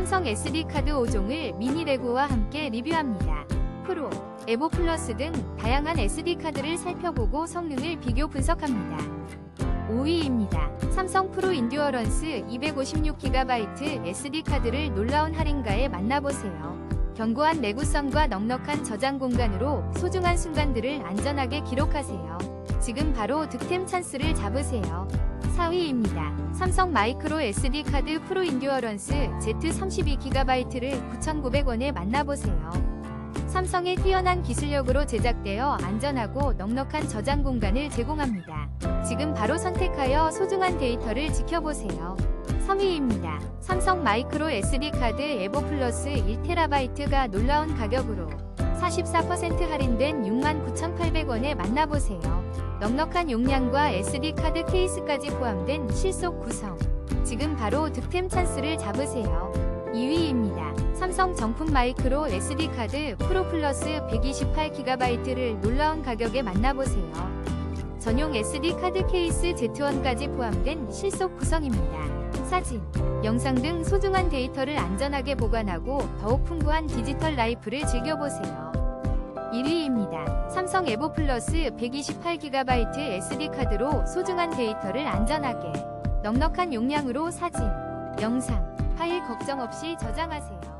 삼성 SD카드 5종을 미니 레고와 함께 리뷰합니다. 프로, 에보 플러스 등 다양한 SD카드를 살펴보고 성능을 비교 분석합니다. 5위입니다. 삼성 프로 인듀어런스 256GB SD카드를 놀라운 할인가에 만나보세요. 견고한 내구성과 넉넉한 저장 공간으로 소중한 순간들을 안전하게 기록하세요. 지금 바로 득템 찬스를 잡으세요. 4위입니다. 삼성 마이크로 SD카드 프로 인듀어런스 Z32GB를 9,900원에 만나보세요. 삼성의 뛰어난 기술력으로 제작되어 안전하고 넉넉한 저장 공간을 제공합니다. 지금 바로 선택하여 소중한 데이터를 지켜보세요. 3위입니다. 삼성 마이크로 SD카드 에버 플러스 1TB가 놀라운 가격으로 44% 할인된 69,800원에 만나보세요. 넉넉한 용량과 SD카드 케이스까지 포함된 실속 구성. 지금 바로 득템 찬스를 잡으세요. 2위입니다. 삼성 정품 마이크로 SD카드 프로 플러스 128GB를 놀라운 가격에 만나보세요. 전용 SD카드 케이스 Z1까지 포함된 실속 구성입니다. 사진, 영상 등 소중한 데이터를 안전하게 보관하고 더욱 풍부한 디지털 라이프를 즐겨보세요. 1위입니다. 삼성 에보 플러스 128GB SD카드로 소중한 데이터를 안전하게 넉넉한 용량으로 사진, 영상, 파일 걱정 없이 저장하세요.